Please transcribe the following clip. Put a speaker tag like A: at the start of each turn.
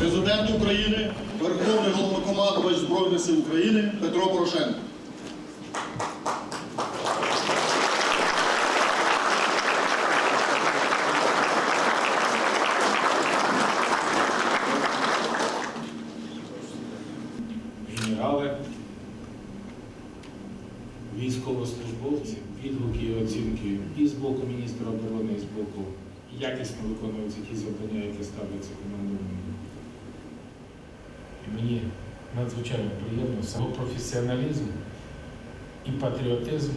A: президент України, Верховний Головнокомандувач Збройних сил України Петро Порошенко.
B: Генерали, військовослужбовці, відгуки і оцінки і з боку міністра оборони, і з боку якісно виконуються ті завдання, які ставляться команди. Мені надзвичайно приємно. Сам професіоналізм і патріотизм